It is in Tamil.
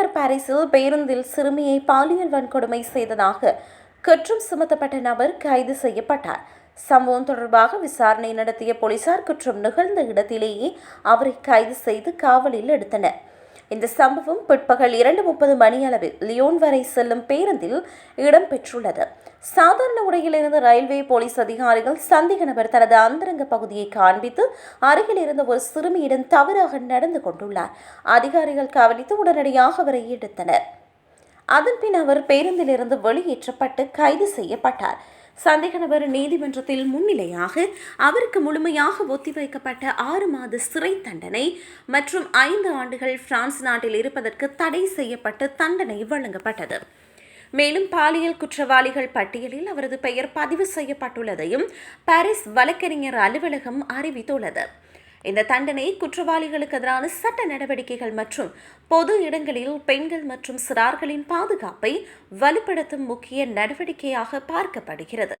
பாரிஸில் பேருந்தில் சிறுமியை பாலியல் வன்கொடுமை செய்ததாக குற்றம் சுமத்தப்பட்ட நபர் கைது செய்யப்பட்டார். சம்பவம் தொடர்பாக விசாரணை நடத்திய போலீசார் குற்றம் நிகழ்ந்த இடத்திலேயே அவரை கைது செய்து காவலில் எடுத்தனர். இந்த சம்பவம் பிற்பகல் இரண்டு முப்பது மணியளவில் லியோன் வரை செல்லும் பேருந்தில் இடம்பெற்றுள்ளது. சாதாரண உடையில் ரயில்வே போலீஸ் அதிகாரிகள் சந்தேக நபர் தனது அந்தரங்க பகுதியை காண்பித்து அருகில் இருந்த ஒரு சிறுமியிடம் தவறாக நடந்து கொண்டுள்ளார். அதிகாரிகள் கவனித்து உடனடியாக அவரை எடுத்தனர். அதன்பின் அவர் பேருந்திலிருந்து வெளியேற்றப்பட்டு கைது செய்யப்பட்டார். சந்தேக நபர் நீதிமன்றத்தில் முன்னிலையாக அவருக்கு முழுமையாக ஒத்திவைக்கப்பட்ட ஆறு மாத சிறை தண்டனை மற்றும் ஐந்து ஆண்டுகள் பிரான்ஸ் நாட்டில் இருப்பதற்கு தடை செய்யப்பட்டு தண்டனை வழங்கப்பட்டது. மேலும் பாலியல் குற்றவாளிகள் பட்டியலில் அவரது பெயர் பதிவு செய்யப்பட்டுள்ளதையும் பாரிஸ் வழக்கறிஞர் அலுவலகம் அறிவித்துள்ளது. இந்த தண்டனை குற்றவாளிகளுக்கு எதிரான சட்ட நடவடிக்கைகள் மற்றும் பொது இடங்களில் பெண்கள் மற்றும் சிறார்களின் பாதுகாப்பை வலுப்படுத்தும் முக்கிய நடவடிக்கையாக பார்க்கப்படுகிறது.